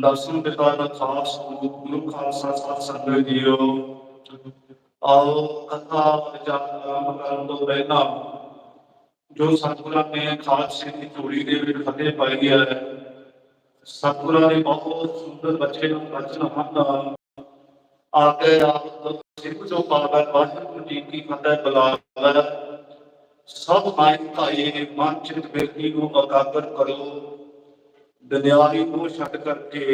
ਦਰਸ਼ਨ ਪਿਤਾ ਦਾ ਖਾਸ ਰੂਪ, ਗੁਰੂ ਖਾਲਸਾ ਸਤ ਸੰਗਤ ਜੀਓ। ਆਓ ਕਥਾ ਵਿਚਾਰ ਕਰਨ ਤੋਂ ਪਹਿਲਾਂ, ਜੋ ਸਤਿਗੁਰਾਂ ਨੇ ਖਾਲਸੇ ਦੀ ਝੋਲੀ ਦੇ ਵਿੱਚ ਫਤਿਹ ਪਾਈ ਹੈ ਸਤਿਗੁਰਾਂ ਦੇ ਬਹੁਤ ਸੁੰਦਰ ਬੱਚੇ ਨੂੰ ਬਚਨ ਹਨ ਆਗੇ ਆਪ ਸਿੱਖ ਜੋ ਪਾਵਨ ਵਾਹਿਗੁਰੂ ਜੀ ਕੀ ਫਤਿਹ ਬੁਲਾਵਾ। ਸਭ ਮਾਇ ਭਾਈ ਮਨ ਚਿਤ ਬਿਰਤੀ ਨੂੰ ਅਕਾਗਰ ਕਰੋ। ਦੁਨਿਆਵੀ ਨੂੰ ਛੱਡ ਕਰਕੇ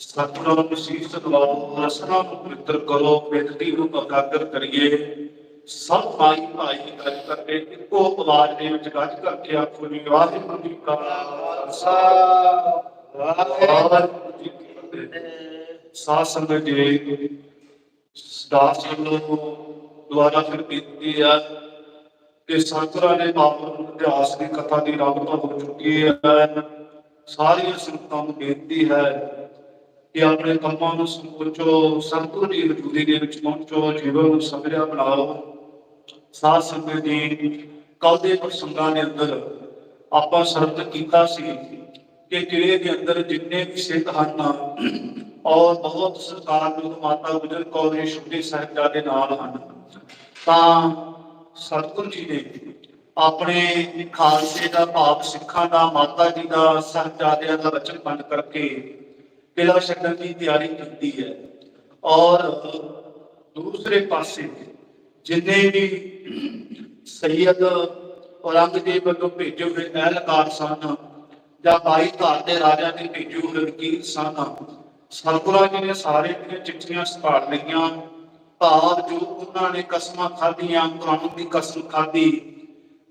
ਸਤਿਗੁਰਾਂ ਸੀਸ ਦਵਾਓ ਰਸਨਾ ਨੂੰ ਪਵਿੱਤਰ ਕਰੋ ਬਿਰਤੀ ਨੂੰ ਅਕਾਗਰ ਕਰੀਏ। ਸਭ ਮਾਈ ਭਾਈ ਗੱਜ ਕਰਕੇ, ਇੱਕੋ ਆਵਾਜ਼ ਦੇ ਵਿੱਚ ਗੱਜ ਕਰਕੇ ਆਖੋ ਜੀ, ਵਾਹਿਗੁਰੂ ਜੀ ਕਾ ਖਾਲਸਾ, ਵਾਹਿਗੁਰੂ ਜੀ ਕੀ ਫਤਿਹ। ਸਾਧ ਸੰਗਤ ਜੀ, ਦਾਸ ਨੂੰ ਦੁਆਰਾ ਫਿਰ ਕੀਤੀ ਹੈ ਕਿ ਸਤਿਗੁਰਾਂ ਦੇ ਪਾਵਨ ਇਤਿਹਾਸ ਦੀ ਕਥਾ ਦੀ ਰੰਗਤਾ ਹੋ ਚੁੱਕੀ ਹੈ। ਸਾਰੀਆਂ ਸੰਗਤਾਂ ਨੂੰ ਬੇਨਤੀ ਹੈ ਕਿ ਆਪਣੇ ਕੰਮਾਂ ਨੂੰ ਸਮੋਚੋ ਸਤਿਗੁਰ ਦੀ ਹਜ਼ੂਰੀ ਦੇ ਵਿੱਚ ਪਹੁੰਚੋ, ਜੀਵਨ ਨੂੰ ਸਮਰਿਆ ਬਣਾਓ। ਸਾਧ ਸੰਗਤ ਜੀ ਕੱਲ ਦੇ ਪ੍ਰਸੰਗਾਂ ਦੇ ਅੰਦਰ ਆਪਾਂ ਸਰਤ ਕੀਤਾ ਸੀ ਕਿ ਜਿਹੜੇ ਦੇ ਅੰਦਰ ਜਿੰਨੇ ਵੀ ਸਿੰਘ ਹਨ, ਔਰ ਬਹੁਤ ਸਤਿਕਾਰਯੋਗ ਮਾਤਾ ਗੁਜਰ ਕੌਰ ਜੀ ਛੋਟੇ ਸਾਹਿਬਜ਼ਾਦੇ ਨਾਲ ਹਨ, ਤਾਂ ਸਤਿਗੁਰੂ ਜੀ ਨੇ ਆਪਣੇ ਖਾਲਸੇ ਦਾ ਭਾਵ ਸਿੱਖਾਂ ਦਾ, ਮਾਤਾ ਜੀ ਦਾ ਸਾਹਿਬਜ਼ਾਦਿਆਂ ਦਾ ਵਚਨ ਬੰਦ ਕਰਕੇ ਕਿਲਾ ਛੱਡਣ ਦੀ ਤਿਆਰੀ ਕੀਤੀ ਹੈ। ਔਰ ਦੂਸਰੇ ਪਾਸੇ ਜਿੰਨੇ ਵੀ ਸੈਯਦ ਔਰੰਗਜ਼ੇਬ ਵੱਲੋਂ ਭੇਜੇ ਹੋਏ ਅਹਿਲਕਾਰ ਸਨ ਜਾਂ ਬਾਈ ਘਰ ਦੇ ਰਾਜਾ ਨੇ ਭੇਜੇ ਹੋਏ ਵਕੀਲ ਸਨ ਸਤਿਗੁਰਾਂ ਜੀ ਨੇ ਸਾਰੇ ਦੀਆਂ ਚਿੱਠੀਆਂ ਸੰਭਾਲ ਲਈਆਂ। ਭਾਵ ਜੋ ਉਹਨਾਂ ਨੇ ਕਸਮਾਂ ਖਾਧੀਆਂ ਕੁਰਾਨ ਦੀ ਕਸਮ ਖਾਧੀ।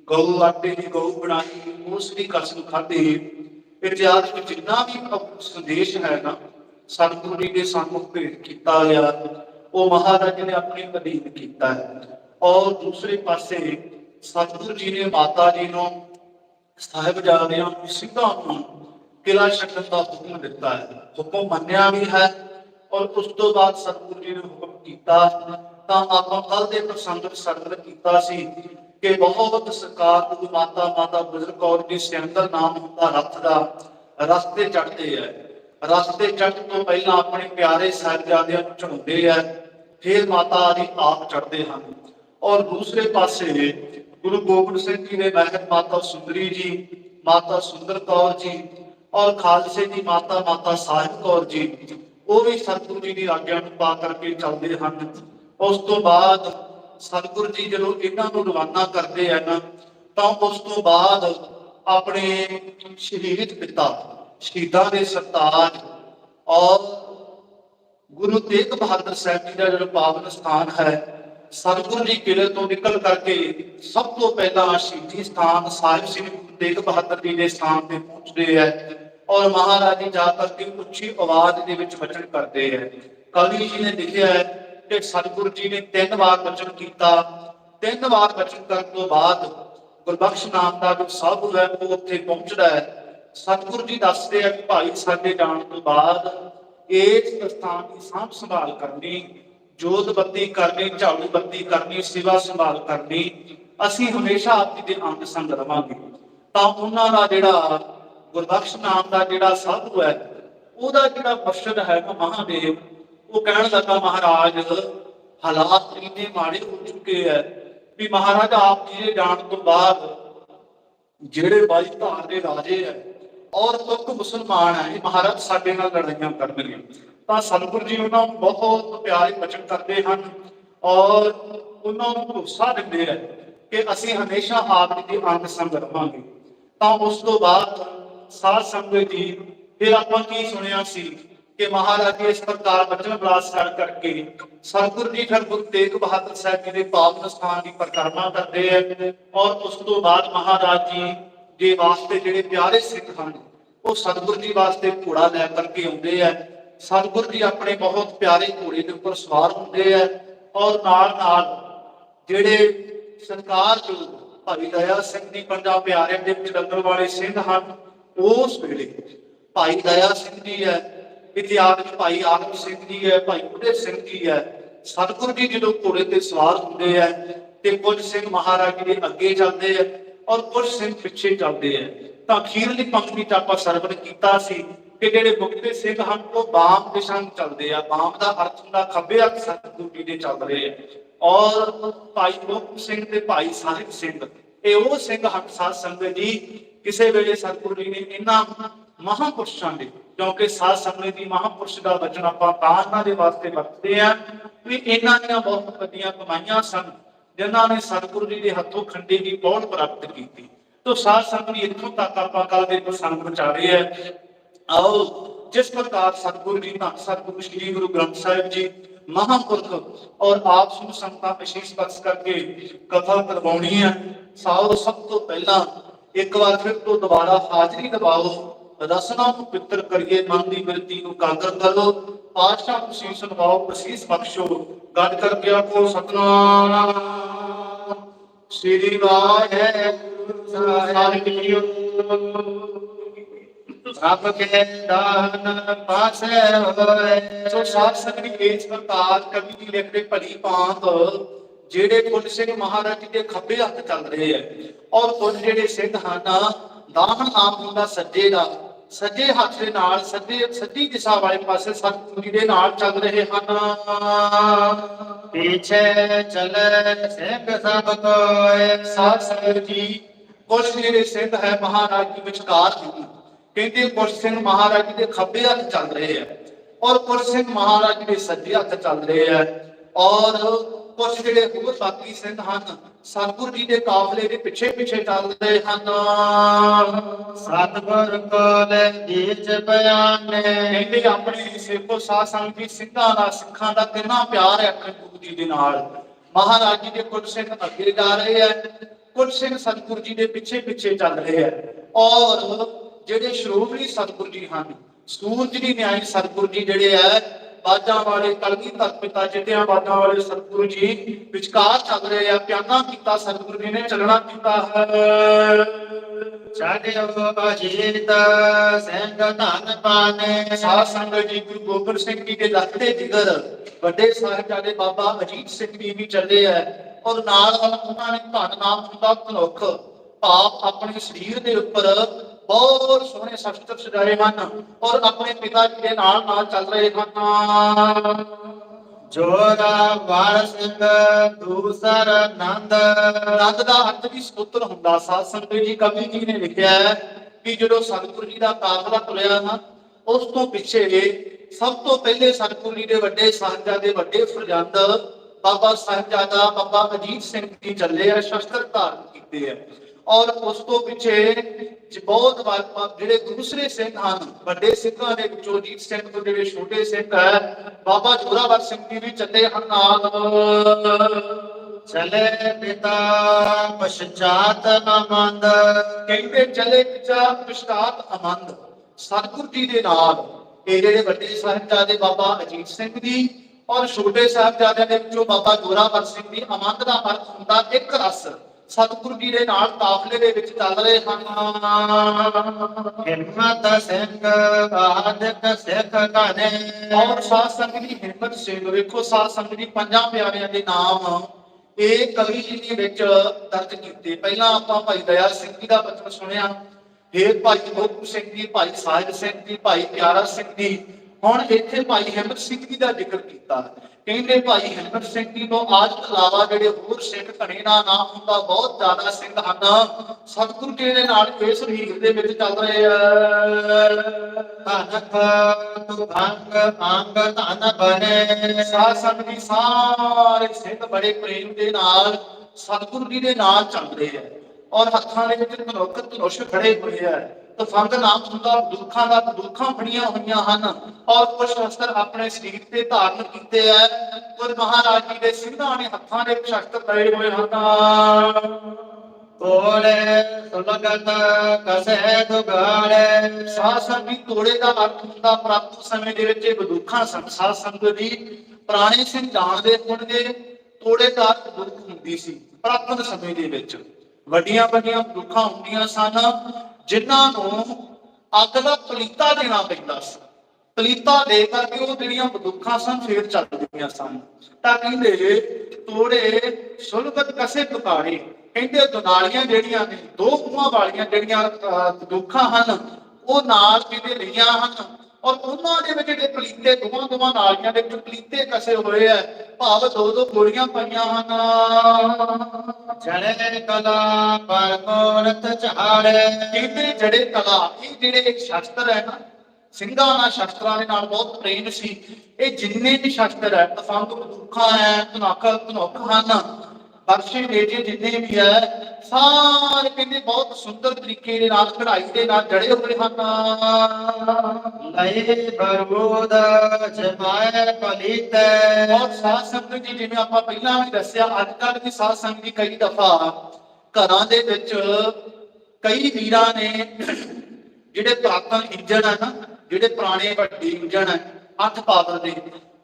ਗਊ ਆਟੇ ਦੀ ਗਊ ਬਣਾਈ, ਉਸ ਦੀ ਕਸਮ ਖਾਧੀ। ਇਤਿਹਾਸ ਵਿੱਚ ਜਿੰਨਾ ਵੀ ਸੰਦੇਸ਼ ਹੈ ਨਾ, ਸਤਿਗੁਰੂ ਜੀ ਦੇ ਸਾਹਮਣੇ ਭੇਟ ਕੀਤਾ ਗਿਆ। ਉਹ ਮਹਾਰਾਜ ਨੇ ਆਪਣੇ ਅਧੀਨ ਕੀਤਾ ਹੈ। ਔਰ ਦੂਸਰੇ ਪਾਸੇ ਸਤਿਗੁਰੂ ਜੀ ਨੇ ਮਾਤਾ ਜੀ ਨੂੰ ਸਾਹਿਬਜ਼ਾਦਿਆਂ ਨੂੰ ਸਿੰਘਾਂ ਨੂੰ ਕਿਲਾ ਛੱਡਣ ਦਾ ਹੁਕਮ ਦਿੱਤਾ ਹੈ। ਹੁਕਮ ਮੰਨਿਆ ਵੀ ਹੈ ਔਰ ਉਸ ਤੋਂ ਬਾਅਦ ਸਤਿਗੁਰੂ ਜੀ ਨੇ ਹੁਕਮ ਕੀਤਾ। ਤਾਂ ਆਪਾਂ ਕੱਲ ਦੇ ਪ੍ਰਸੰਗ ਵਿੱਚ ਕੀਤਾ ਸੀ। ਕਿ ਬਹੁਤ ਸਰਕਾਰ ਨੂੰ ਮਾਤਾ ਮਾਤਾ ਗੁਜਰ ਕੌਰ ਜੀ ਸਿੰਦਰ ਨਾਮ ਹੁੰਦਾ ਰੱਥ ਦਾ, ਰਸਤੇ ਚੜ੍ਹਦੇ ਹੈ ਰਸਤੇ ਚੜ੍ਹਨ ਤੋਂ ਪਹਿਲਾਂ ਆਪਣੇ ਪਿਆਰੇ ਸਾਹਿਬਜ਼ਾਦਿਆਂ ਨੂੰ ਚੜਾਉਂਦੇ ਹੈ ਫਿਰ ਮਾਤਾ ਆਦਿ ਆਪ ਚੜ੍ਹਦੇ ਹਨ। ਔਰ ਦੂਸਰੇ ਪਾਸੇ ਗੁਰੂ ਗੋਬਿੰਦ ਸਿੰਘ ਜੀ ਨੇ ਮਹਿਤ ਮਾਤਾ ਸੁੰਦਰੀ ਜੀ, ਮਾਤਾ ਸੁੰਦਰ ਕੌਰ ਜੀ ਔਰ ਖਾਲਸੇ ਦੀ ਮਾਤਾ ਮਾਤਾ ਸਾਹਿਬ ਕੌਰ ਜੀ, ਉਹ ਵੀ ਸਤਿਗੁਰੂ ਜੀ ਦੀ ਆਗਿਆ ਨੂੰ ਪਾ ਕਰਕੇ ਚੱਲਦੇ ਹਨ। ਉਸ ਤੋਂ ਬਾਅਦ ਸਤਿਗੁਰੂ ਜੀ ਜਦੋਂ ਇਹਨਾਂ ਨੂੰ ਰਵਾਨਾ ਕਰਦੇ ਹਨ, ਤਾਂ ਉਸ ਤੋਂ ਬਾਅਦ ਆਪਣੇ ਸ਼ਹੀਦ ਪਿਤਾ, ਸ਼ਹੀਦਾਂ ਦੇ ਸਰਤਾਜ ਔਰ ਗੁਰੂ ਤੇਗ ਬਹਾਦਰ ਸਾਹਿਬ ਜੀ ਦਾ ਜਿਹੜਾ ਪਾਵਨ ਸਥਾਨ ਹੈ, ਸਤਿਗੁਰੂ ਜੀ ਕਿਲੇ ਤੋਂ ਨਿਕਲ ਕਰਕੇ ਸਭ ਤੋਂ ਪਹਿਲਾਂ ਸ਼ਹੀਦੀ ਸਥਾਨ ਸਾਹਿਬ ਸ੍ਰੀ ਗੁਰੂ ਤੇਗ ਬਹਾਦਰ ਜੀ ਦੇ ਸਥਾਨ ਤੇ ਪਹੁੰਚਦੇ ਹੈ ਔਰ ਮਹਾਰਾਜ ਜੀ ਜਾ ਕਰਕੇ ਉੱਚੀ ਆਵਾਜ਼ ਦੇ ਵਿੱਚ ਵਚਨ ਕਰਦੇ ਹੈ। ਕਵੀ ਜੀ ਨੇ ਲਿਖਿਆ ਹੈ ਕਿ ਸਤਿਗੁਰੂ ਜੀ ਨੇ ਤਿੰਨ ਵਾਰ ਵਚਨ ਕੀਤਾ। ਤਿੰਨ ਵਾਰ ਵਚਨ ਕਰਨ ਤੋਂ ਬਾਅਦ ਗੁਰਬਖਸ਼ ਨਾਮ ਦਾ ਜੋ ਸਾਧੂ ਹੈ, ਉਹ ਉੱਥੇ ਪਹੁੰਚਦਾ ਹੈ। ਸਤਿਗੁਰੂ ਜੀ ਦੱਸਦੇ ਆ ਕਿ ਭਾਈ ਸਾਡੇ ਜਾਣ ਤੋਂ ਬਾਅਦ ਇਸ ਸਥਾਨ ਦੀ ਸਾਂਭ ਸੰਭਾਲ ਕਰਨੀ, ਜੋਤ ਬੱਤੀ ਕਰਨੀ, ਝਾੜੂ ਬੱਤੀ ਕਰਨੀ, ਸੇਵਾ ਸੰਭਾਲ ਕਰਨੀ, ਅਸੀਂ ਹਮੇਸ਼ਾ ਆਪ ਜੀ ਦੇ ਅੰਗ ਸੰਗ ਰਵਾਂਗੇ। ਤਾਂ ਉਹਨਾਂ ਦਾ ਜਿਹੜਾ ਗੁਰਬਖਸ਼ ਨਾਮ ਦਾ ਜਿਹੜਾ ਸਾਧੂ ਹੈ, ਉਹਦਾ ਜਿਹੜਾ ਮਰਸ਼ਦ ਹੈ ਨਾ ਮਹਾਦੇਵ ਉਹ ਕਹਿਣ ਲੱਗਾ, ਮਹਾਰਾਜ, ਹਾਲਾਤ ਇੰਨੇ ਮਾੜੇ ਹੋ ਚੁੱਕੇ ਹੈ ਵੀ ਮਹਾਰਾਜ, ਆਪ ਜੀ ਦੇ ਜਾਣ ਤੋਂ ਬਾਅਦ ਜਿਹੜੇ ਬਾਈ ਧਾਰ ਦੇ ਰਾਜੇ ਹੈ ਔਰ ਤੁਕ ਮੁਸਲਮਾਨ ਹੈ ਇਹ ਮਹਾਰਾਜ ਸਾਡੇ ਨਾਲ ਲੜਾਈਆਂ ਕਰਨਗੇ। ਤਾਂ ਸਤਿਗੁਰੂ ਜੀ ਉਹਨਾਂ ਨੂੰ ਬਹੁਤ ਪਿਆਰੇ ਬਚਨ ਕਰਦੇ ਹਨ ਔਰ ਉਹਨਾਂ ਨੂੰ ਭਰੋਸਾ ਦਿੰਦੇ ਹੈ ਕਿ ਅਸੀਂ ਹਮੇਸ਼ਾ ਆਪ ਜੀ ਦੇ ਅੰਗ ਸੰਗ ਰਹਾਂਗੇ ਤਾਂ ਉਸ ਤੋਂ ਬਾਅਦ ਸਾਧ ਸੰਗਤ ਜੀ, ਫਿਰ ਆਪਾਂ ਕੀ ਸੁਣਿਆ ਸੀ? ਕਿ ਮਹਾਰਾਜ ਇਸ ਪ੍ਰਕਾਰ ਬਚਨ ਬਲਾਸ ਕਰਕੇ ਸਤਿਗੁਰ ਜੀ ਫਿਰ ਗੁਰੂ ਤੇਗ ਬਹਾਦਰ ਸਾਹਿਬ ਜੀ ਦੇ ਪਾਵਨ ਸਥਾਨ ਦੀ ਪਰਿਕਰਮਾ ਕਰਦੇ ਹੈ ਔਰ ਉਸ ਤੋਂ ਬਾਅਦ ਮਹਾਰਾਜ ਜੀ ਦੇ ਵਾਸਤੇ ਜਿਹੜੇ ਪਿਆਰੇ ਸਿੱਖ ਹਨ, ਉਹ ਸਤਿਗੁਰੂ ਜੀ ਵਾਸਤੇ ਘੋੜਾ ਲੈ ਕਰਕੇ ਆਉਂਦੇ ਆ। ਸਤਿਗੁਰੂ ਜੀ ਆਪਣੇ ਬਹੁਤ ਪਿਆਰੇ ਘੋੜੇ ਦੇ ਉੱਪਰ ਸਵਾਰ ਹੁੰਦੇ ਆ ਔਰ ਨਾਲ ਨਾਲ ਜਿਹੜੇ ਸਰਕਾਰ ਜੋ ਭਾਈ ਦਇਆ ਸਿੰਘ ਦੀ ਪੰਜਾਬ ਪਿਆਰਿਆਂ ਦੇ ਵਿੱਚ ਲੰਗਰ ਵਾਲੇ ਸਿੰਘ ਹਨ ਉਸ ਵੇਲੇ ਭਾਈ ਦਇਆ ਸਿੰਘ ਜੀ ਹੈ ਇਤਿਹਾਸ ਭਾਈ ਆਗਮ ਸਿੰਘ ਜੀ ਹੈ, ਭਾਈ ਬੁੱਢੇ ਸਿੰਘ ਜੀ ਹੈ। ਸਤਿਗੁਰੂ ਜੀ ਜਦੋਂ ਘੋੜੇ ਤੇ ਸਵਾਰ ਹੁੰਦੇ ਆ ਤੇ ਕੁਝ ਸਿੰਘ ਮਹਾਰਾਜ ਦੇ ਅੱਗੇ ਚੱਲਦੇ ਆ ਔਰ ਕੁਝ ਸਿੰਘ ਪਿੱਛੇ ਚੱਲਦੇ ਆ, ਤਾਂ ਅਖੀਰਲੀ ਪੰਕਤੀ ਚ ਆਪਾਂ ਸਰਵਣ ਕੀਤਾ ਸੀ ਕਿ ਜਿਹੜੇ ਮੁਕਤੇ ਸਿੰਘ ਹਨ, ਉਹ ਬਾਮ ਦਿਸ਼ਾ ਨੂੰ ਚੱਲਦੇ ਆ। ਬਾਮ ਦਾ ਅਰਥ ਹੁੰਦਾ ਖੱਬੇ ਹੱਥ ਸਤਿਗੁਰੂ ਜੀ ਦੇ ਚੱਲ ਰਹੇ ਆ। ਔਰ ਭਾਈ ਲੋਕ ਸਿੰਘ ਤੇ ਭਾਈ ਸਾਹਿਬ ਸਿੰਘ, ਇਹ ਉਹ ਸਿੰਘ ਹਨ, ਸਾਧ ਸੰਗਤ ਜੀ, ਕਿਸੇ ਵੇਲੇ ਸਤਿਗੁਰੂ ਜੀ ਨੇ ਇਹਨਾਂ ਮਹਾਂਪੁਰਸ਼ਾਂ ਦੇ ਕਿਉਂਕਿ ਸਾਧ ਸੰਗਤ ਦੀ ਮਹਾਪੁਰਸ਼ ਦਾ ਬਚਨ ਆਪਾਂ ਤਾਂ ਦੇ ਵਾਸਤੇ ਵਰਤਦੇ ਆ ਵੀ ਇਹਨਾਂ ਦੀਆਂ ਬਹੁਤ ਵੱਡੀਆਂ ਕਮਾਈਆਂ ਸਨ, ਜਿਨ੍ਹਾਂ ਨੇ ਸਤਿਗੁਰੂ ਜੀ ਦੇ ਹੱਥੋਂ ਖੰਡੇ ਦੀ ਪੌਣ ਪ੍ਰਾਪਤ ਕੀਤੀ। ਤੋ ਸਾਧ ਸੰਗਤ ਜੀ ਇੱਥੋਂ ਤੱਕ ਆਪਾਂ ਕੱਲ ਦੇ ਪ੍ਰਸੰਗ ਵਿਚਾਰੇ ਆ ਆਓ, ਜਿਸ ਪ੍ਰਕਾਰ ਸਤਿਗੁਰੂ ਜੀ ਦਾ ਸਤਿਗੁਰੂ ਸ੍ਰੀ ਗੁਰੂ ਗ੍ਰੰਥ ਸਾਹਿਬ ਜੀ ਮਹਾਂਪੁਰਖ ਔਰ ਆਪ ਸੁਣ ਸੰਤਾਂ ਅਸ਼ੀਸ਼ ਬਖਸ਼ ਕਰਕੇ ਕਥਾ ਕਰਵਾਉਣੀ ਹੈ, ਸਾਓ ਸਭ ਤੋਂ ਪਹਿਲਾਂ ਇੱਕ ਵਾਰ ਫਿਰ ਤੋਂ ਦੁਬਾਰਾ ਹਾਜ਼ਰੀ ਦਬਾਓ ਰਸਨਾ ਨੂੰ ਪਿੱਤਰ ਕਰੀਏ, ਮਨ ਦੀ ਬਿਰਤੀ ਨੂੰ ਕਾਗਰ ਕਰੋ ਪਾਤਸ਼ਾਹ ਤੁਸੀਂ ਸੁਣਵਾਓ ਅਸੀਸ ਬਖਸ਼ੋ। ਗੱਡ ਕਰਕੇ ਆਖੋ, ਸਤਨਾਮ ਸ੍ਰੀ ਵਾਹਿਗੁਰੂ ਸਾਹਿਬ ਜੀ ਰੱਬ ਕੇ ਦਾਨ ਪਾਸੇ ਹੋਏ। ਸੋ ਸਾਧ ਸੰਗਤ ਇਸ ਪ੍ਰਕਾਰ ਕਵੀ ਦੀ ਲਿਖਦੇ ਭਲੀ ਭਾਂਤ, ਜਿਹੜੇ ਕੁੱਲ ਸਿੰਘ ਮਹਾਰਾਜ ਜੀ ਦੇ ਖੱਬੇ ਹੱਥ ਚੱਲ ਰਹੇ ਆ, ਔਰ ਕੁੱਲ ਜਿਹੜੇ ਸਿੰਘ ਹਨ ਦਾਹਨ ਨਾਮ ਹੁੰਦਾ ਸੱਜੇ ਦਾ ਸੱਜੇ ਹੱਥ ਦੇ ਨਾਲ, ਸੱਜੇ, ਸੱਜੀ ਦਿਸ਼ਾ ਵਾਲੇ ਪਾਸੇ ਸਤਿਗੁਰੂ ਦੇ ਨਾਲ ਚੱਲ ਰਹੇ ਹਨ। ਪਿੱਛੇ ਚੱਲੇ ਸਿੰਘ ਸਭ ਕੋਏ ਸਾਧ ਸੰਗਤ ਜੀ, ਕੁਛ ਜਿਹੜੇ ਸਿੰਘ ਹੈ ਮਹਾਰਾਜ ਜੀ ਵਿਚਕਾਰ ਜੀ। ਕਹਿੰਦੇ ਕੁਛ ਸਿੰਘ ਮਹਾਰਾਜ ਜੀ ਦੇ ਖੱਬੇ ਹੱਥ ਚੱਲ ਰਹੇ ਆ ਔਰ ਕੁਛ ਸਿੰਘ ਮਹਾਰਾਜ ਜੀ ਦੇ ਸੱਜੇ ਹੱਥ ਚੱਲ ਰਹੇ ਆ ਔਰ ਕੁਝ ਜਿਹੜੇ ਹੋਰ ਸਾਥੀ ਸਿੰਘ ਹਨ ਸਤਿਗੁਰ ਜੀ ਦੇ ਕਾਫਲੇ ਦੇ ਪਿੱਛੇ ਪਿੱਛੇ ਚੱਲਦੇ ਹਨ। ਸਤਿਗੁਰ ਕੋਲੇ ਜੀਚ ਬਿਆਨੇ। ਕਹਿੰਦੇ ਆਪਣੇ ਸੇਖੋ ਸਾਧ ਸੰਗਤ ਦੀ ਸਿੰਘਾਂ ਦਾ ਸਿੱਖਾਂ ਦਾ ਕਿੰਨਾ ਪਿਆਰ ਹੈ ਆਪਣੇ ਗੁਰੂ ਜੀ ਦੇ ਨਾਲ। ਮਹਾਰਾਜ ਜੀ ਦੇ ਕੁਝ ਸਿੰਘ ਅੱਗੇ ਜਾ ਰਹੇ ਹੈ ਕੁਝ ਸਿੰਘ ਸਤਿਗੁਰ ਜੀ ਦੇ ਪਿੱਛੇ ਪਿੱਛੇ ਚੱਲ ਰਹੇ ਹੈ। ਔਰ ਜਿਹੜੇ ਸ਼੍ਰੋਮਣੀ ਸਤਿਗੁਰ ਜੀ ਹਨ ਸੂਰਜ ਦੀ ਨਿਆਈ ਸਤਿਗੁਰ ਜੀ ਜਿਹੜੇ ਹੈ ਬਾਜਾਂ ਵਾਲੇ ਕਲਗੀ ਤਤ ਪਿਤਾ ਜਿਤਿਆਂ ਬਾਜਾਂ ਵਾਲੇ ਸਤਿਗੁਰੂ ਜੀ ਵਿਚਕਾਰ ਚੱਲ ਰਹੇ ਆ ਪਿਆਨਾ ਕੀਤਾ ਸਤਿਗੁਰੂ ਜੀ ਨੇ ਚੱਲਣਾ ਕੀਤਾ। ਹੈ ਸਾਡਿਓ ਜੀਤ ਸੰਗ ਧਨ ਪਾਨੇ ਸਾਧ ਸੰਗਤ ਜੀ ਗੁਰੂ ਗੋਬਿੰਦ ਸਿੰਘ ਜੀ ਦੇ ਲਖਤੇ ਜਿਗਰ ਵੱਡੇ ਸਾਹਿਬਜ਼ਾਦੇ ਬਾਬਾ ਅਜੀਤ ਸਿੰਘ ਜੀ ਵੀ ਚੱਲੇ ਆ। ਔਰ ਨਾਲ ਉਹਨਾਂ ਨੇ ਧੰਨ ਨਾਮ ਦਾ ਧਨੁਖ ਭਾਵ ਆਪਣੇ ਸਰੀਰ ਦੇ ਉੱਪਰ ਬਹੁਤ ਸੋਹਣੇ ਸ਼ਸਤਰ ਸਜਾਏ ਹਨ ਔਰ ਆਪਣੇ ਪਿਤਾ ਜੀ ਦੇ ਨਾਲ ਨਾਲ ਚੱਲ ਰਹੇ ਹਨ। ਜੋਰਾ ਵਾਲ ਸਿੰਘ ਦੂਸਰ ਨੰਦ। ਨੰਦ ਦਾ ਅਰਥ ਵੀ ਸੁਤਰ ਹੁੰਦਾ ਸਾਧ ਸੰਗਤ ਜੀ ਕਵੀ ਜੀ ਨੇ ਲਿਖਿਆ ਹੈ ਕਿ ਜਦੋਂ ਸਤਿਗੁਰੂ ਜੀ ਦਾ ਕਾਫਲਾ ਤੁਰਿਆ ਨਾ ਉਸ ਤੋਂ ਪਿੱਛੇ ਜੇ ਸਭ ਤੋਂ ਪਹਿਲੇ ਸਤਿਗੁਰੂ ਜੀ ਦੇ ਵੱਡੇ ਸਾਹਿਬਜ਼ਾਦੇ ਵੱਡੇ ਫਰਜ਼ੰਦ ਬਾਬਾ ਸਾਹਿਬਜ਼ਾਦਾ ਬਾਬਾ ਅਜੀਤ ਸਿੰਘ ਜੀ ਚੱਲੇ ਆ ਸ਼ਸਤਰ ਧਾਰਨ ਕੀਤੇ ਆ। ਔਰ ਉਸ ਤੋਂ ਪਿੱਛੇ ਬਹੁਤ ਜਿਹੜੇ ਦੂਸਰੇ ਸਿੰਘ ਹਨ, ਵੱਡੇ ਸਿੰਘਾਂ ਦੇ ਵਿੱਚੋਂ ਜੀਤ ਸਿੰਘ ਤੋਂ ਜਿਹੜੇ ਛੋਟੇ ਸਿੰਘ ਬਾਬਾ ਜੋਰਾਵਰ ਸਿੰਘ ਜੀ ਵੀ ਚੱਲੇ ਹਨ ਨਾਲ। ਚਲੇ ਪਿਤਾ ਪਛਤਾਤ ਅਮੰਦ ਕਹਿੰਦੇ ਚਲੇ ਪਿਤਾ ਪਛਤਾਤ ਅਮੰਦ ਸਤਿਗੁਰ ਜੀ ਦੇ ਨਾਲ ਇਹ ਜਿਹੜੇ ਵੱਡੇ ਸਾਹਿਬਜ਼ਾਦੇ ਬਾਬਾ ਅਜੀਤ ਸਿੰਘ ਦੀ ਔਰ ਛੋਟੇ ਸਾਹਿਬਜ਼ਾਦਿਆਂ ਦੇ ਵਿੱਚੋਂ ਬਾਬਾ ਜੋਰਾਵਰ ਸਿੰਘ ਦੀ ਅਮੰਦ ਦਾ ਅਰਥ ਹੁੰਦਾ ਇੱਕ ਰਸ। ਸਤਿਗੁਰੂ ਜੀ ਦੇ ਨਾਲ ਕਾਫਲੇ ਦੇ ਵਿੱਚ ਚੱਲ ਰਹੇ ਹਨ। ਹਿੰਮਤ ਸਿੰਘ ਆਦਿਕ ਸਿੱਖ ਕਨੇ ਔਰ ਸਾਧ ਸੰਗ ਦੀ ਹਿੰਮਤ ਸਿੰਘ ਵੇਖੋ ਸਾਧ ਸੰਗ ਦੀ ਪੰਜਾਂ ਪਿਆਰਿਆਂ ਦੇ ਨਾਮ ਇਹ ਕਵੀ ਜੀ ਦੇ ਵਿੱਚ ਦਰਜ ਕੀਤੇ। ਪਹਿਲਾਂ ਆਪਾਂ ਭਾਈ ਦਇਆ ਸਿੰਘ ਜੀ ਦਾ ਬਚਨ ਸੁਣਿਆ। ਫਿਰ ਭਾਈ ਗੋਪੂ ਸਿੰਘ ਜੀ ਭਾਈ ਸਾਹਿਬ ਸਿੰਘ ਜੀ ਭਾਈ ਪਿਆਰਾ ਸਿੰਘ ਜੀ ਹੁਣ ਇੱਥੇ ਭਾਈ ਹਿੰਮਤ ਸਿੰਘ ਜੀ ਦਾ ਜ਼ਿਕਰ ਕੀਤਾ। ਕਹਿੰਦੇ ਭਾਈ ਹਿੰਮਤ ਸਿੰਘ ਜੀ ਤੋਂ ਆਜ ਇਲਾਵਾ ਜਿਹੜੇ ਹੋਰ ਸਿੱਖ ਧਣੇ ਦਾ ਨਾਮ ਹੁੰਦਾ ਬਹੁਤ ਜ਼ਿਆਦਾ ਸਿੰਘ ਹਨ ਸਤਿਗੁਰੂ ਜੀ ਦੇ ਨਾਲ ਇਸ ਹੀਰ ਦੇ ਵਿੱਚ ਚੱਲ ਰਹੇ ਧਨਕ ਤੂ ਭੰਗ ਅੰਗ ਧਨ ਬਨੇ ਸਾਧ ਸੰਗਤ ਜੀ ਸਾਰੇ ਸਿੰਘ ਬੜੇ ਪ੍ਰੇਮ ਦੇ ਨਾਲ ਸਤਿਗੁਰੂ ਜੀ ਦੇ ਨਾਲ ਚੱਲਦੇ ਆ। ਔਰ ਹੱਥਾਂ ਦੇ ਵਿੱਚ ਧਨੁਖ ਧਨੁਸ਼ ਖੜੇ ਹੋਏ ਆ। ਤਾਂ ਸੰਗ ਨਾਮ ਹੁੰਦਾ ਦੁੱਖਾਂ ਦਾ ਦੁੱਖਾਂ ਫੜੀਆਂ ਹੋਈਆਂ ਹਨ। ਔਰ ਕੁਝ ਸ਼ਸਤਰ ਆਪਣੇ ਸਰੀਰ ਤੇ ਧਾਰਨ ਕੀਤੇ ਆ ਕੁਝ ਮਹਾਰਾਜ ਜੀ ਦੇ ਸਿੰਘਾਂ ਨੇ ਹੱਥਾਂ ਦੇ ਸ਼ਸਤਰ ਲਏ ਹੋਏ ਹਨ। ਕੋਲੇ ਸੁਲਗਤ ਕਸੇ ਦੁਗਾੜੇ। ਸਾਧ ਸੰਗਤ ਤੋੜੇ ਦਾ ਅਰਥ ਹੁੰਦਾ ਪ੍ਰਾਪਤ ਸਮੇਂ ਦੇ ਵਿੱਚ ਇਹ ਬਦੁੱਖਾਂ ਸਨ ਸਾਧ ਸੰਗਤ ਦੀ ਪੁਰਾਣੇ ਸਿੰਘ ਜਾਣਦੇ ਹੋਣਗੇ ਤੋੜੇ ਦਾ ਅਰਥ ਦੁੱਖ ਹੁੰਦੀ ਸੀ ਪ੍ਰਾਪਤ ਸਮੇਂ ਦੇ ਵਿੱਚ। ਵੱਡੀਆਂ ਵੱਡੀਆਂ ਦੁੱਖਾਂ ਹੁੰਦੀਆਂ ਸਨ। ਜਿਨ੍ਹਾਂ ਨੂੰ ਅੱਗ ਦਾ ਪਲੀਤਾ ਦੇਣਾ ਪੈਂਦਾ ਸੀ। ਪਲੀਤਾ ਦੇ ਕਰਕੇ ਉਹ ਜਿਹੜੀਆਂ ਦੁੱਖਾਂ ਸਨ, ਫੇਰ ਚੱਲਦੀਆਂ ਸਨ। ਤਾਂ ਕਹਿੰਦੇ, ਤੋੜੇ, ਸੁਲਗਤ ਕਸੇ ਤੁਕਾਰੇ ਕਹਿੰਦੇ, ਦੁਨਾਲੀਆਂ ਜਿਹੜੀਆਂ ਨੇ, ਦੋ ਖੂਹਾਂ ਵਾਲੀਆਂ ਜਿਹੜੀਆਂ ਦੁੱਖਾਂ ਹਨ, ਉਹ ਨਾਲ ਕਿਤੇ ਲਈਆਂ ਹਨ। ਔਰ ਉਹਨਾਂ ਦੇ ਵਿੱਚ ਜਿਹੜੇ ਪਲੀਤੇ ਦੋਵਾਂ ਦੋਵਾਂ ਨਾਲੀਆਂ ਦੇ ਵਿੱਚ ਪਲੀਤੇ ਕਸੇ ਹੋਏ ਆ ਭਾਵ ਦੋ ਦੋ ਗੋਲੀਆਂ ਪਈਆਂ ਹਨ। ਜੜੇ ਕਲਾ ਪਰ ਮੋਰਤ ਚਾੜੇ ਕਹਿੰਦੇ ਜਿਹੜੇ ਕਲਾ ਇਹ ਜਿਹੜੇ ਸ਼ਸਤਰ ਹੈ ਨਾ ਸਿੰਘਾਂ ਨਾਲ ਸ਼ਸਤਰਾਂ ਦੇ ਨਾਲ ਬਹੁਤ ਪ੍ਰੇਮ ਸੀ। ਇਹ ਜਿੰਨੇ ਵੀ ਸ਼ਸਤਰ ਹੈ ਤਫੰਗ ਬੰਦੂਕਾਂ ਹੈ ਧਨੁਖ ਧਨੁਖ ਹਨ। ਬਰਸ਼ੇ ਨੇਜੇ ਜਿੰਨੇ ਵੀ ਹੈ ਸਾਰੇ ਕਹਿੰਦੇ ਬਹੁਤ ਸੁੰਦਰ ਤਰੀਕੇ ਦੇ ਨਾਲ ਕਢਾਈ ਦੇ ਨਾਲ ਜੜੇ ਹੋਏ ਹਨ। ਲਏ ਬਰੂਦ ਜਮਾਏ ਪਲੀਤੇ ਔਰ ਸਾਧ ਸੰਗਤ ਜੀ ਜਿਵੇਂ ਆਪਾਂ ਪਹਿਲਾਂ ਵੀ ਦੱਸਿਆ ਅੱਜ ਕੱਲ੍ਹ ਵੀ ਸਾਧ ਸੰਗਤ ਜੀ ਕਈ ਦਫਾ ਘਰਾਂ ਦੇ ਵਿੱਚ ਕਈ ਵੀਰਾਂ ਨੇ ਜਿਹੜੇ ਪ੍ਰਾਤਨ ਇੰਜਣ ਹੈ ਨਾ ਜਿਹੜੇ ਪੁਰਾਣੇ ਵੱਡੇ ਇੰਜਣ ਹੈ ਅੱਠ ਪਾਵਰ ਦੇ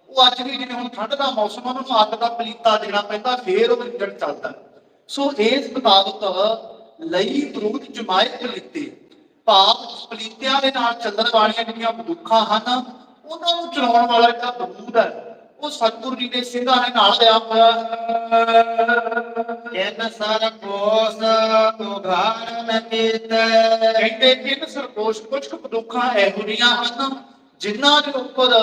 ਉਹ ਅੱਜ ਵੀ ਜਿਵੇਂ ਹੁਣ ਠੰਡ ਦਾ ਮੌਸਮ ਆ, ਉਹਨਾਂ ਨੂੰ ਅੱਗ ਦਾ ਪਲੀਤਾ ਦੇਣਾ ਪੈਂਦਾ ਫੇਰ ਉਹ ਇੰਜਣ ਚੱਲਦਾ। ਸੋ ਇਸ ਮੁਤਾਬਕ ਲਈ ਬਰੂਦ ਜਮਾਏ ਪਲੀਤੇ। ਭਾਵ ਪਲੀਤਿਆਂ ਦੇ ਨਾਲ ਚੱਲਣ ਵਾਲੀਆਂ ਜਿਹੜੀਆਂ ਬੰਦੂਕਾਂ ਹਨ ਉਹਨਾਂ ਨੂੰ ਚਲਾਉਣ ਵਾਲਾ ਜਿਹੜਾ ਬਰੂਦ ਹੈ ਉਹ ਸਤਿਗੁਰੂ ਜੀ ਦੇ ਸਿੰਘਾਂ ਨੇ ਨਾਲ ਲਿਆ ਹੋਇਆ ਹੈ। ਕਿਨ ਸਰ ਕੋਸ ਉਘਾਰ ਨ ਕੀਤੇ। ਕਹਿੰਦੇ ਇਹ ਸਰਕੋਸ਼ ਕੁਝ ਕੁ ਬੰਦੂਕਾਂ ਇਹੋ ਜਿਹੀਆਂ ਹਨ ਜਿਨ੍ਹਾਂ ਦੇ ਉੱਪਰ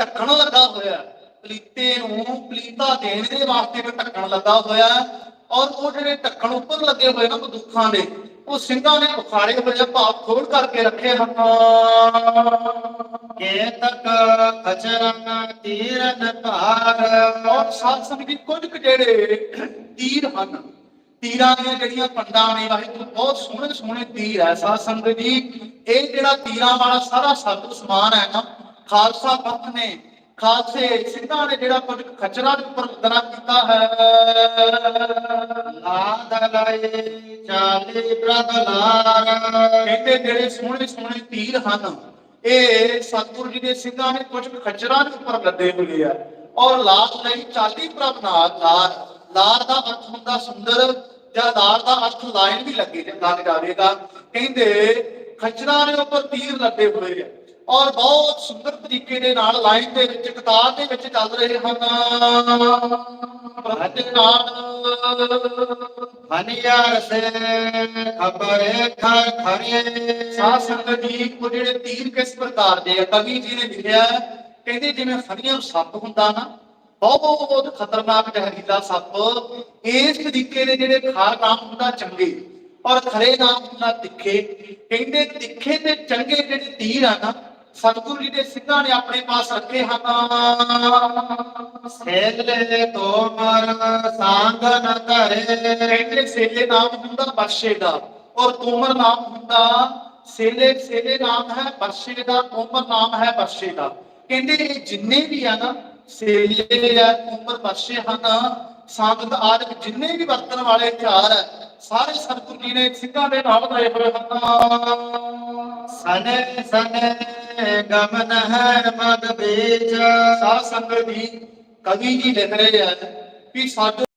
ਢੱਕਣ ਲੱਗਾ ਹੋਇਆ। ਪਲੀਤੇ ਨੂੰ ਪਲੀਤਾ ਦੇਣ ਦੇ ਵਾਸਤੇ ਇੱਕ ਢੱਕਣ ਲੱਗਾ ਹੋਇਆ ਔਰ ਉਹ ਜਿਹੜੇ ਢੱਕਣ ਉੱਪਰ ਲੱਗੇ ਹੋਏ ਨਾ ਬੰਦੂਕਾਂ ਦੇ ਉਹ ਸਿੰਘਾਂ ਨੇ ਉਖਾੜੇ ਹੋਏ ਭਾਵ ਖੋਲ ਕਰਕੇ ਰੱਖੇ ਹਨ। ਕੇਤਕ ਖਚਰਨ ਤੀਰਨ ਭਾਰ। ਔਰ ਸਾਧ ਸੰਗਤ ਜੀ ਕੁਝ ਜਿਹੜੇ ਤੀਰ ਹਨ ਤੀਰਾਂ ਦੀਆਂ ਜਿਹੜੀਆਂ ਪੰਡਾਂ ਨੇ ਵਾਹਿਗੁਰੂ ਬਹੁਤ ਸੋਹਣੇ ਸੋਹਣੇ ਤੀਰ ਹੈ ਸਾਧ ਸੰਗਤ ਜੀ। ਇਹ ਜਿਹੜਾ ਤੀਰਾਂ ਵਾਲਾ ਸਾਰਾ ਸਾਧੂ ਸਮਾਨ ਹੈ ਨਾ ਖਾਲਸਾ ਪੰਥ ਨੇ ਖਾਲਸੇ ਸਿੰਘਾਂ ਨੇ ਜਿਹੜਾ ਕੁਝ ਖਚਰਾਂ ਮੁਦਰਾ ਕੀਤਾ ਹੈ। ਲਾਦ ਲਏ ਚਾਲੀ ਪ੍ਰਦਲਾਰ ਕਹਿੰਦੇ ਜਿਹੜੇ ਸੋਹਣੇ ਸੋਹਣੇ ਤੀਰ ਹਨ ਇਹ ਸਤਿਗੁਰੂ ਜੀ ਦੇ ਸਿੰਘਾਂ ਨੇ ਕੁਝ ਦੇ ਉੱਪਰ ਲੱਦੇ ਹੋਏ ਆ। ਔਰ ਲਾਤ ਲਈ ਚਾਲੀ ਪ੍ਰਭ ਨਾਲ ਲਾਰ ਲਾਰ ਦਾ ਅਰਥ ਹੁੰਦਾ ਸੁੰਦਰ ਜਾਂ ਲਾਰ ਦਾ ਅਰਥ ਲਾਈਨ ਵੀ ਲੱਗੇ ਲੱਗ ਜਾਵੇਗਾ। ਕਹਿੰਦੇ ਖੱਜਰਾਂ ਦੇ ਉੱਪਰ ਤੀਰ ਲੱਦੇ ਹੋਏ ਆ। ਔਰ ਬਹੁਤ ਸੁੰਦਰ ਤਰੀਕੇ ਦੇ ਨਾਲ ਲਾਈਨ ਦੇ ਵਿੱਚ ਕਤਾਰ ਦੇ ਵਿੱਚ ਚੱਲ ਰਹੇ ਹਨ। ਖਬਰੇ ਖਰ ਖਰੇ ਸਾਧ ਸੰਗਤ ਜੀ ਉਹ ਜਿਹੜੇ ਤੀਰ ਕਿਸ ਪ੍ਰਕਾਰ ਦੇ ਆ ਕਵੀ ਜੀ ਨੇ ਲਿਖਿਆ ਹੈ, ਕਹਿੰਦੇ ਜਿਵੇਂ ਫਣੀਆਂ ਸੱਪ ਹੁੰਦਾ ਨਾ ਬਹੁਤ ਖਤਰਨਾਕ ਜ਼ਹਿਰੀਲਾ ਸੱਪ ਇਸ ਤਰੀਕੇ ਦੇ ਜਿਹੜੇ ਖਾਰ ਨਾਮ ਹੁੰਦਾ ਚੰਗੇ ਔਰ ਖਰੇ ਨਾਮ ਹੁੰਦਾ ਤਿੱਖੇ। ਕਹਿੰਦੇ ਤਿੱਖੇ ਤੇ ਚੰਗੇ ਜਿਹੜੇ ਤੀਰ ਆ ਨਾ ਸਤਿਗੁਰੂ ਜੀ ਦੇ ਸਿੰਘਾਂ ਨੇ ਆਪਣੇ ਪਾਸ ਰੱਖੇ ਹਨ ਸੇਲੇ ਤੋਮਰ ਸਾੰਗਨ ਧਰੇ। ਕਹਿੰਦੇ ਸੇਲੇ ਨਾਮ ਹੁੰਦਾ ਬਰਸ਼ੇ ਦਾ, ਔਰ ਤੋਮਰ ਨਾਮ ਹੁੰਦਾ, ਸੇਲੇ ਸੇਲੇ ਨਾਮ ਹੈ ਬਰਸ਼ੇ ਦਾ, ਤੋਮਰ ਨਾਮ ਹੈ ਬਰਸ਼ੇ ਦਾ। ਕਹਿੰਦੇ ਇਹ ਜਿੰਨੇ ਵੀ ਆ ਨਾ, ਸੇਲੇ ਆ ਤੋਮਰ ਬਰਸ਼ੇ ਹਨ। ਸੰਗਤ ਆਦਿਕ ਜਿੰਨੇ ਵੀ ਵਰਤਣ ਵਾਲੇ ਹਥਿਆਰ ਹੈ, ਸਾਰੇ ਸਤਿਗੁਰੂ ਜੀ ਨੇ ਸਿੰਘਾਂ ਦੇ ਨਾਲ ਲਏ ਹੋਏ ਹਨ। ਸਨੇ ਸਨੇ ਗਮਨ ਹੈ ਮਦ ਬੀਜ ਸਾਧ ਸੰਗਤ ਜੀ ਕਵੀ ਜੀ ਲਿਖ ਰਹੇ ਆ ਕਿ ਸਾਡੇ